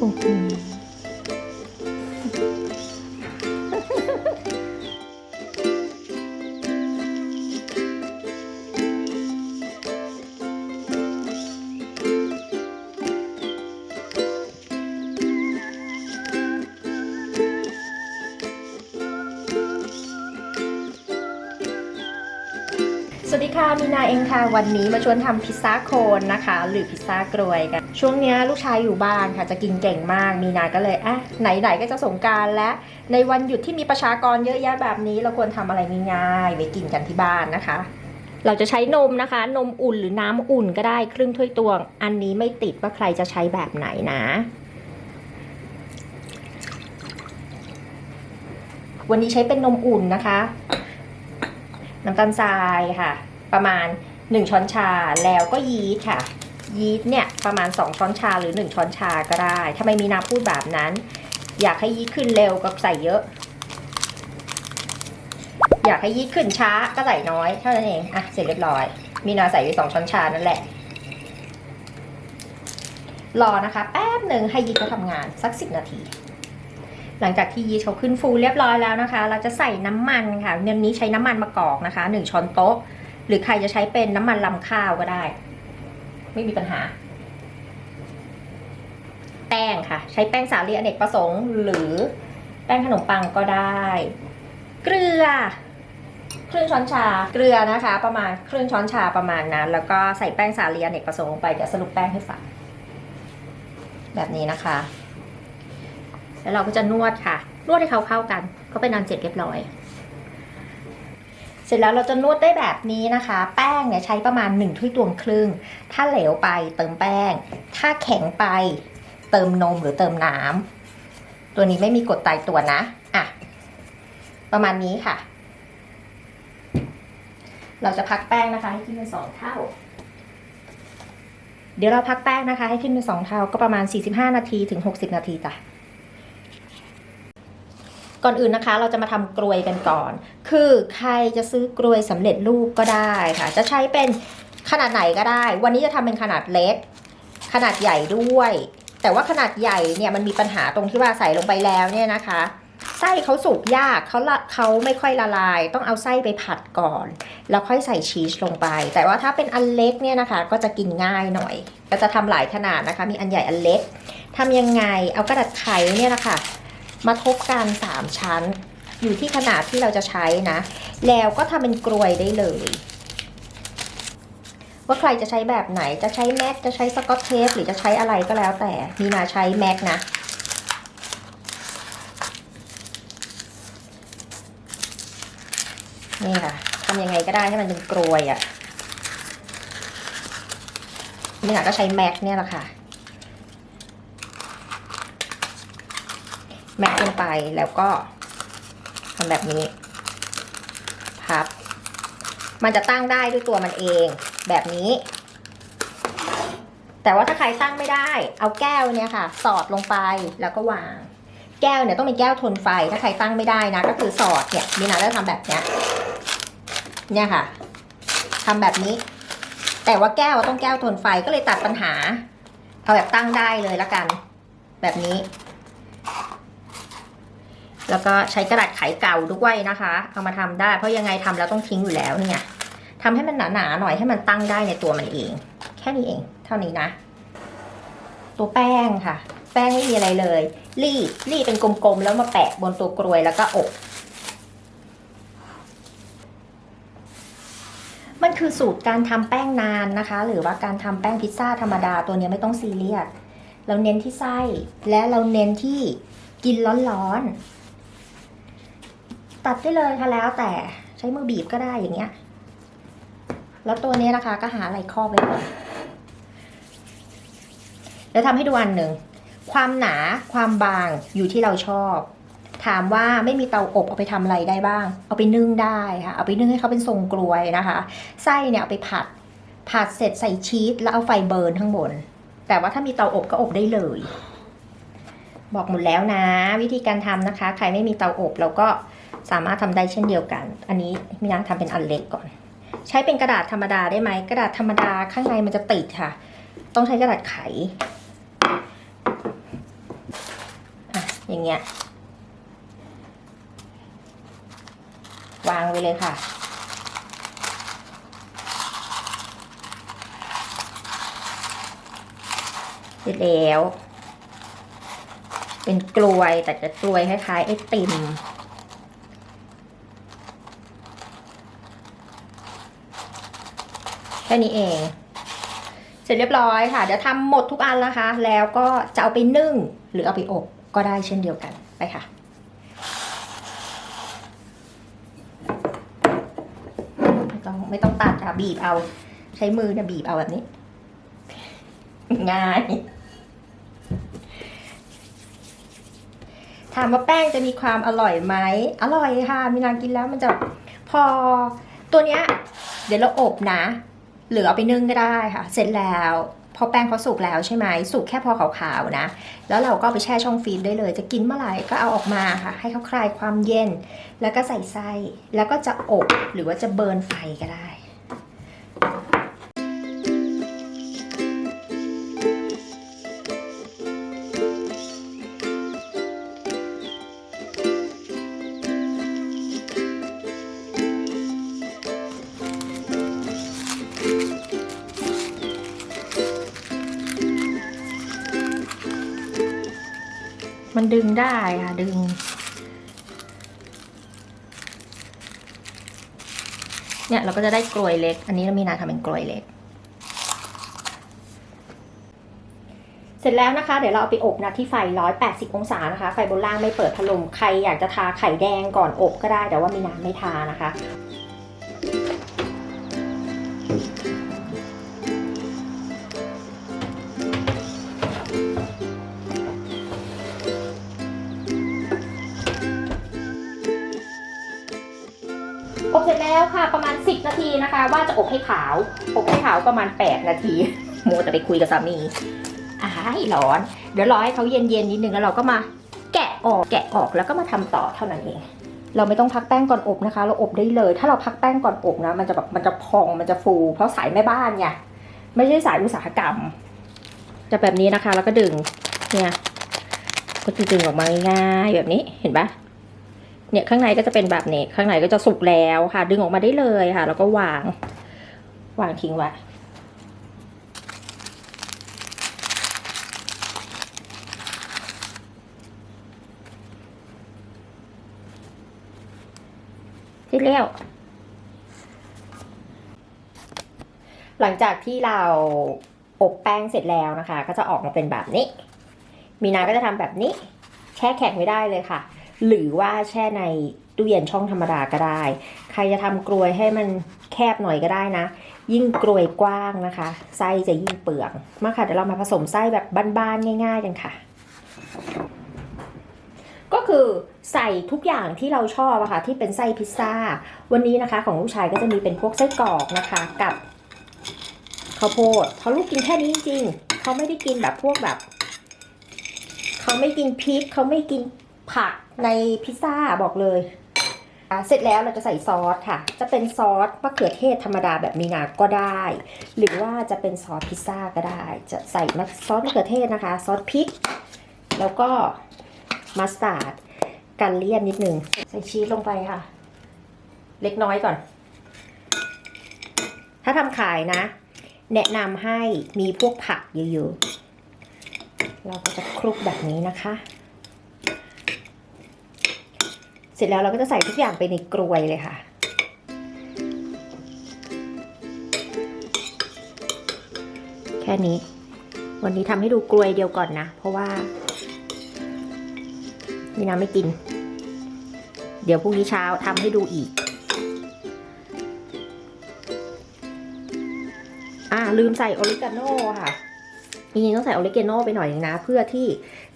โอ้โหสวัสดีค่ะ มีนาเองค่ะ วันนี้มาชวนทำพิซซ่าโคนนะคะ หรือพิซซ่ากรวยกัน ช่วงเนี้ยลูกชายอยู่บ้านค่ะจะกินเก่งมาก มีนาก็เลยอะไหนๆก็จะสงการและในวันหยุดที่มีประชากรเยอะแยะแบบนี้ เราควรทำอะไรง่ายๆไว้กินกันที่บ้านนะคะ เราจะใช้นมนะคะ นมอุ่นหรือน้ำอุ่นก็ได้ครึ่งถ้วยตวง อันนี้ไม่ติดว่าใครจะใช้แบบไหนนะ วันนี้ใช้เป็นนมอุ่นนะคะน้ำตาลทรายค่ะ ประมาณ 1 ช้อนชาแล้วก็ยีสต์ค่ะ ยีสต์เนี่ยประมาณ 2 ช้อนชาหรือ 1 ช้อนชาก็ได้ถ้าไม่มีนาพูดแบบนั้น อยากให้ยีสต์ขึ้นเร็วก็ใส่เยอะ อยากให้ยีสต์ขึ้นช้าก็ใส่น้อยเท่านั้นเองอะเสร็จเรียบร้อย มีนาใส่ไปสองช้อนชานั่นแหละ รอนะคะ แป๊บหนึ่งให้ยีสต์เขาทำงานสักสิบนาที หลังจากที่ยีสต์เขาขึ้นฟูเรียบร้อยแล้วนะคะ เราจะใส่น้ำมันค่ะเนื้อนี้ใช้น้ำมันมะกอกนะคะหนึ่งช้อนโต๊ะ หรือใครจะใช้เป็นน้ำมันลำข้าวก็ได้ ไม่มีปัญหา แป้งค่ะ ใช้แป้งสาลีอเนกประสงค์หรือแป้งขนมปังก็ได้ เกลือครึ่งช้อนชาเกลือนะคะ ประมาณครึ่งช้อนชาประมาณนั้น แล้วก็ใส่แป้งสาลีอเนกประสงค์ลงไปเดี๋ยวสรุปแป้งให้ฟังแบบนี้นะคะ แล้วเราก็จะนวดค่ะ นวดให้เขาเข้ากัน ก็เป็นอันเสร็จเรียบร้อย สร็จแล้วเราจะนวดได้แบบนี้นะคะ แป้งเนี่ยใช้ประมาณ1ถ้วยตวงครึ่ง ถ้าเหลวไปเติมแป้ง ถ้าแข็งไปเติมนมหรือเติมน้ำตัวนี้ไม่มีกฎตายตัวนะอะประมาณนี้ค่ะ เราจะพักแป้งนะคะ ให้ขึ้นเป็นสองเท่า เดี๋ยวเราพักแป้งนะคะ ให้ขึ้นเป็นสองเท่าก็ประมาณ 45 นาทีถึง 60 นาทีจ้ะ ก่อนอื่นนะคะ เราจะมาทำกรวยกันก่อน คือใครจะซื้อกรวยสำเร็จรูปก็ได้ค่ะ จะใช้เป็นขนาดไหนก็ได้ วันนี้จะทำเป็นขนาดเล็ก ขนาดใหญ่ด้วย แต่ว่าขนาดใหญ่เนี่ยมันมีปัญหาตรงที่ว่าใส่ลงไปแล้วเนี่ยนะคะไส้เขาสุกยากเขาละเขาไม่ค่อยละลาย ต้องเอาไส้ไปผัดก่อน แล้วค่อยใส่ชีสลงไป แต่ว่าถ้าเป็นอันเล็กเนี่ยนะคะ ก็จะกินง่ายหน่อย ก็จะทำหลายขนาดนะคะ มีอันใหญ่อันเล็กทำยังไงเอากระดาษไขเนี่ยนะคะ มาทบกันสามชั้น อยู่ที่ขนาดที่เราจะใช้นะ แล้วก็ทำเป็นกรวยได้เลย ว่าใครจะใช้แบบไหนจะใช้แม็กจะใช้สกอตเทปหรือจะใช้อะไรก็แล้วแต่มีนาใช้แม็กนะนี่ค่ะทำยังไงก็ได้ให้มันเป็นกรวยอะ่ะมีนาก็ใช้แม็กเนี่ยแหละค่ะ แม็กลงไปแล้วก็ทำแบบนี้ พับ มันจะตั้งได้ด้วยตัวมันเองแบบนี้ แต่ว่าถ้าใครตั้งไม่ได้ เอาแก้วเนี่ยค่ะ สอดลงไปแล้วก็วาง แก้วเนี่ยต้องเป็นแก้วทนไฟ ถ้าใครตั้งไม่ได้นะ ก็คือสอดเนี่ยมีนาจะทำแบบเนี้ย เนี่ยค่ะทำแบบนี้ แต่ว่าแก้วต้องแก้วทนไฟก็เลยตัดปัญหา เอาแบบตั้งได้เลยละกัน แบบนี้ แล้วก็ใช้กระดาษไขเก่าด้วยนะคะ เอามาทำได้เพราะยังไงทำแล้วต้องทิ้งอยู่แล้วเนี่ยทำให้มันหนาๆหน่อยให้มันตั้งได้ในตัวมันเอง แค่นี้เอง เท่านี้นะ ตัวแป้งค่ะ แป้งไม่มีอะไรเลย รีดรีดเป็นกลมๆแล้วมาแปะบนตัวกรวยแล้วก็อบมันคือสูตรการทำแป้งนานนะคะ หรือว่าการทำแป้งพิซซ่าธรรมดาตัวนี้ไม่ต้องซีเรียสเราเน้นที่ไส้และเราเน้นที่กินร้อนๆ ตัดได้เลยค่ะแล้วแต่ใช้มือบีบก็ได้อย่างเงี้ย แล้วตัวนี้นะคะก็หาอะไรครอบไว้ก่อนแล้วทำให้ดูอันหนึ่ง ความหนาความบางอยู่ที่เราชอบ ถามว่าไม่มีเตาอบเอาไปทำอะไรได้บ้าง เอาไปนึ่งได้ค่ะ เอาไปนึ่งให้เขาเป็นทรงกลวยนะคะ ไส้เนี่ยเอาไปผัด ผัดเสร็จใส่ชีสแล้วเอาไฟเบิร์นข้างบน แต่ว่าถ้ามีเตาอบก็อบได้เลย บอกหมดแล้วนะ วิธีการทำนะคะ ใครไม่มีเตาอบเราก็ สามารถทำได้เช่นเดียวกัน อันนี้มีน้ำทำเป็นอันเล็กก่อน ใช้เป็นกระดาษธรรมดาได้ไหมกระดาษธรรมดาข้างในมันจะติดค่ะ ต้องใช้กระดาษไขอย่างเงี้ยวางไว้เลยค่ะเสร็จแล้ว เป็นกลวยแต่จะกลวยคล้ายๆไอติม ค่นี้เอง เสร็จเรียบร้อยค่ะ เดี๋ยวทำหมดทุกอันนะคะ แล้วก็จะเอาไปนึ่งหรือเอาไปอบก็ได้เช่นเดียวกันไปค่ะไม่ต้องไม่ต้องตัดค่ะบีบเอา ใช้มือเนี่ยบีบเอาแบบนี้ ง่ายถามว่าแป้งจะมีความอร่อยไหม อร่อยค่ะ มีนางกินแล้วมันจะพอตัวเนี้ย เดี๋ยวเราอบนะ หรือเอาไปนึ่งก็ได้ค่ะ เสร็จแล้วพอแป้งเขาสุกแล้วใช่ไหมสุกแค่พอขาวๆนะ แล้วเราก็ไปแช่ช่องฟรีซได้เลย จะกินเมื่อไหร่ก็เอาออกมาค่ะ ให้เขาคลายความเย็น แล้วก็ใส่ไส้แล้วก็จะอบหรือว่าจะเบิร์นไฟก็ได้ มันดึงได้ค่ะดึง เนี่ยเราก็จะได้กลวยเล็ก อันนี้เรามีนาทำเป็นกลวยเล็ก เสร็จแล้วนะคะ เดี๋ยวเราเอาไปอบนะที่ไฟ 180 องศานะคะ ไฟบนล่างไม่เปิดพัดลม ใครอยากจะทาไข่แดงก่อนอบก็ได้ แต่ว่ามีนาไม่ทานะคะ แล้วค่ะประมาณ 10 นาทีนะคะ ว่าจะอบให้ขาว อบให้ขาวประมาณ 8 นาทีโมแต่ไปคุยกับสามีอ้ายร้อน เดี๋ยวรอให้เขาเย็นๆนิดนึงแล้วเราก็มาแกะออกแกะออกแล้วก็มาทำต่อเท่านั้นเอง เราไม่ต้องพักแป้งก่อนอบนะคะ เราอบได้เลย ถ้าเราพักแป้งก่อนอบนะมันจะแบบมันจะพองมันจะฟู เพราะสายแม่บ้านไงไม่ใช่สายอุตสาหกรรม จะแบบนี้นะคะแล้วก็ดึงเนี่ยก็จะดึงออกมาง่ายๆแบบนี้เห็นปะ เนี่ยข้างในก็จะเป็นแบบนี้ ข้างในก็จะสุกแล้วค่ะ ดึงออกมาได้เลยค่ะ แล้วก็วาง วางทิ้งไว้เสร็จแล้วหลังจากที่เราอบแป้งเสร็จแล้วนะคะ ก็จะออกมาเป็นแบบนี้ มีนาก็จะทำแบบนี้ แช่แข็งไม่ได้เลยค่ะ หรือว่าแช่ในตู้เย็นช่องธรรมดาก็ได้ ใครจะทำกลวยให้มันแคบหน่อยก็ได้นะ ยิ่งกลวยกว้างนะคะ ไส้จะยิ่งเปลืองมาค่ะเดี๋ยวเรามาผสมไส้แบบบ้านๆง่าย ๆ กันค่ะ ก็คือใส่ทุกอย่างที่เราชอบอะค่ะที่เป็นไส้พิซซ่า วันนี้นะคะ ของลูกชายก็จะมีเป็นพวกไส้กรอกนะคะกับข้าวโพดเพราะลูกกินแค่นี้จริงๆเขาไม่ได้กินแบบพวกแบบ เขาไม่กินพริกเขาไม่กิน ผักในพิซซ่าบอกเลย เสร็จแล้วเราจะใส่ซอสค่ะ จะเป็นซอสมะเขือเทศธรรมดาแบบมีงาก็ได้ หรือว่าจะเป็นซอสพิซซ่าก็ได้ จะใส่ซอสมะเขือเทศนะคะ ซอสพริก แล้วก็มัสตาร์ดกันเลี่ยนนิดนึง ใส่ชีสลงไปค่ะ เล็กน้อยก่อน ถ้าทำขายนะ แนะนำให้มีพวกผักเยอะๆ เราก็จะคลุกแบบนี้นะคะ เสร็จแล้วเราก็จะใส่ทุกอย่างไปในกรวยเลยค่ะ แค่นี้ วันนี้ทำให้ดูกรวยเดียวก่อนนะ เพราะว่ามีน้ำไม่กิน เดี๋ยวพรุ่งนี้เช้าทำให้ดูอีก อ่าลืมใส่ออริกาโน่ค่ะจริงๆต้องใส่ออริกาโน่ไปหน่อยนึงนะ เพื่อที่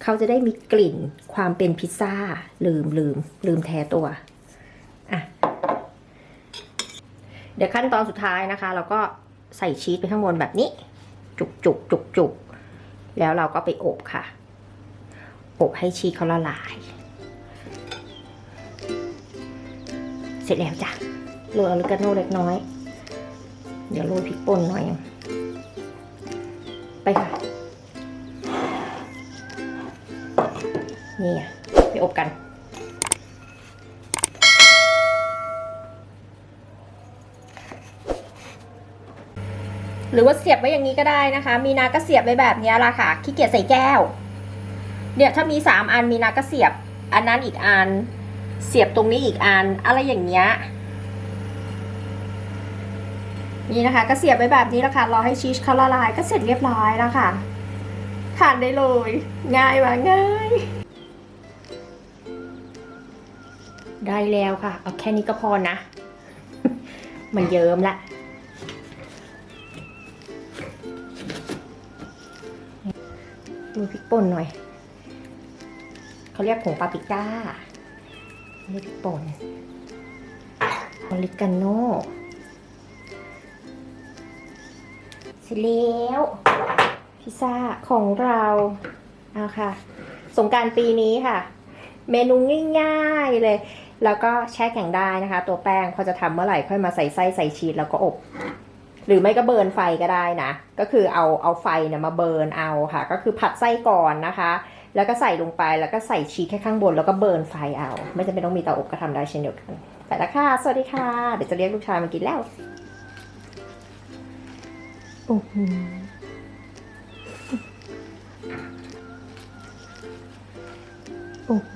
เขาจะได้มีกลิ่นความเป็นพิซซ่า ลืมลืมลืมแท้ตัวอะเดี๋ยวขั้นตอนสุดท้ายนะคะ เราก็ใส่ชีสไปข้างบนแบบนี้ จุกจุกจุกจุกแล้วเราก็ไปอบค่ะ อบให้ชีสเขาละลาย เสร็จแล้วจ้ะโรยออริกาโนเล็กน้อย เดี๋ยวโรยพริกป่นหน่อย ไปค่ะ นี่ไปอบกัน หรือว่าเสียบไว้อย่างนี้ก็ได้นะคะ มีนาก็เสียบไว้แบบนี้ละค่ะขี้เกียจใส่แก้ว เนี่ยถ้ามีสามอันมีนาก็เสียบ อันนั้นอีกอัน เสียบตรงนี้อีกอัน อะไรอย่างเงี้ยนี่นะคะ ก็เสียบไว้แบบนี้ละค่ะรอให้ชีสเขาละลายก็เสร็จเรียบร้อยแล้วค่ะทานได้เลย ง่ายมากง่าย ได้แล้วค่ะ เอาแค่นี้ก็พอนะ มันเยิ้มละมือพริกป่นหน่อย เขาเรียกผงปาปิก้าไม่ได้พริกป่นออริกาโน่เสร็จแล้วพิซซ่าของเราเอาค่ะ สงกรารปีนี้ค่ะ เมนูง่ายๆเลยแล้วก็แช่แข็งได้นะคะ ตัวแป้งพอจะทำเมื่อไหร่ค่อยมาใส่ไส้ใส่ชีสแล้วก็อบ หรือไม่ก็เบิร์นไฟก็ได้นะ ก็คือเอาเอาไฟเนี่ยมาเบิร์นเอาค่ะ ก็คือผัดไส้ก่อนนะคะ แล้วก็ใส่ลงไปแล้วก็ใส่ชีสแค่ข้างบนแล้วก็เบิร์นไฟเอา ไม่จำเป็นต้องมีเตาอบก็ทำได้เช่นเดียวกันไปแล้วค่ะสวัสดีค่ะ เดี๋ยวจะเรียกลูกชายมากินแล้วโอ้โหโอ้โห